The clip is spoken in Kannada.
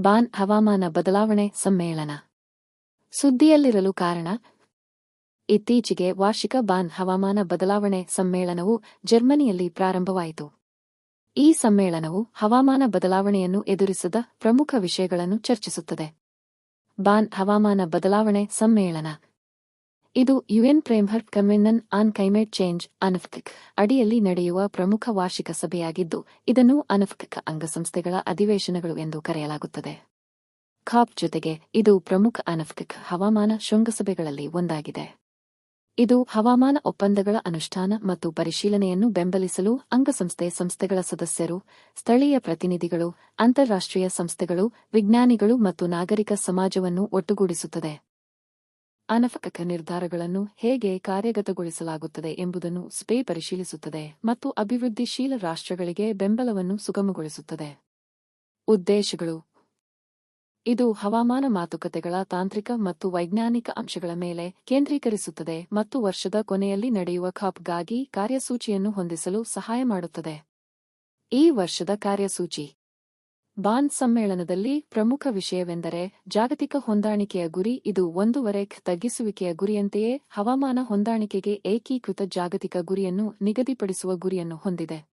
ಬಾನ್ ಹವಾಮಾನ ಬದಲಾವಣೆ ಸಮ್ಮೇಳನ. ಸುದ್ದಿಯಲ್ಲಿರಲು ಕಾರಣ, ಇತ್ತೀಚೆಗೆ ವಾರ್ಷಿಕ ಬಾನ್ ಹವಾಮಾನ ಬದಲಾವಣೆ ಸಮ್ಮೇಳನವು ಜರ್ಮನಿಯಲ್ಲಿ ಪ್ರಾರಂಭವಾಯಿತು. ಈ ಸಮ್ಮೇಳನವು ಹವಾಮಾನ ಬದಲಾವಣೆಯನ್ನು ಎದುರಿಸದ ಪ್ರಮುಖ ವಿಷಯಗಳನ್ನು ಚರ್ಚಿಸುತ್ತದೆ. ಬಾನ್ ಹವಾಮಾನ ಬದಲಾವಣೆ ಸಮ್ಮೇಳನ ಇದು UN framework convention on climate change ಅನಫ್ಕಿಕ್ ಅಡಿಯಲ್ಲಿ ನಡೆಯುವ ಪ್ರಮುಖ ವಾರ್ಷಿಕ ಸಭೆಯಾಗಿದ್ದು, ಇದನ್ನು ಅನಫ್ಕಿಕ್ ಅಂಗಸಂಸ್ಥೆಗಳ ಅಧಿವೇಶನಗಳು ಎಂದು ಕರೆಯಲಾಗುತ್ತದೆ. ಖಾಪ್ ಜೊತೆಗೆ ಇದು ಪ್ರಮುಖ ಅನಫ್ಕಿಕ್ ಹವಾಮಾನ ಶೃಂಗಸಭೆಗಳಲ್ಲಿ ಒಂದಾಗಿದೆ. ಇದು ಹವಾಮಾನ ಒಪ್ಪಂದಗಳ ಅನುಷ್ಠಾನ ಮತ್ತು ಪರಿಶೀಲನೆಯನ್ನು ಬೆಂಬಲಿಸಲು ಅಂಗಸಂಸ್ಥೆ ಸಂಸ್ಥೆಗಳ ಸದಸ್ಯರು, ಸ್ಥಳೀಯ ಪ್ರತಿನಿಧಿಗಳು, ಅಂತಾರಾಷ್ಟ್ರೀಯ ಸಂಸ್ಥೆಗಳು, ವಿಜ್ಞಾನಿಗಳು ಮತ್ತು ನಾಗರಿಕ ಸಮಾಜವನ್ನು ಒಟ್ಟುಗೂಡಿಸುತ್ತದೆ. ಅನಫಕಕ ನಿರ್ಧಾರಗಳನ್ನು ಹೇಗೆ ಕಾರ್ಯಗತಗೊಳಿಸಲಾಗುತ್ತದೆ ಎಂಬುದನ್ನು ಸ್ಪೇ ಪರಿಶೀಲಿಸುತ್ತದೆ ಮತ್ತು ಅಭಿವೃದ್ಧಿಶೀಲ ರಾಷ್ಟ್ರಗಳಿಗೆ ಬೆಂಬಲವನ್ನು ಸುಗಮಗೊಳಿಸುತ್ತದೆ. ಉದ್ದೇಶಗಳು. ಇದು ಹವಾಮಾನ ಮಾತುಕತೆಗಳ ತಾಂತ್ರಿಕ ಮತ್ತು ವೈಜ್ಞಾನಿಕ ಅಂಶಗಳ ಮೇಲೆ ಕೇಂದ್ರೀಕರಿಸುತ್ತದೆ ಮತ್ತು ವರ್ಷದ ಕೊನೆಯಲ್ಲಿ ನಡೆಯುವ ಖಾಪ್ಗಾಗಿ ಕಾರ್ಯಸೂಚಿಯನ್ನು ಹೊಂದಿಸಲು ಸಹಾಯ ಮಾಡುತ್ತದೆ. ಈ ವರ್ಷದ ಕಾರ್ಯಸೂಚಿ. ಬಾನ್ ಸಮ್ಮೇಳನದಲ್ಲಿ ಪ್ರಮುಖ ವಿಷಯವೆಂದರೆ ಜಾಗತಿಕ ಹೊಂದಾಣಿಕೆಯ ಗುರಿ. ಇದು ಒಂದೂವರೆ ತಗ್ಗಿಸುವಿಕೆಯ ಗುರಿಯಂತೆಯೇ ಹವಾಮಾನ ಹೊಂದಾಣಿಕೆಗೆ ಏಕೀಕೃತ ಜಾಗತಿಕ ಗುರಿಯನ್ನು ನಿಗದಿಪಡಿಸುವ ಗುರಿಯನ್ನು ಹೊಂದಿದೆ.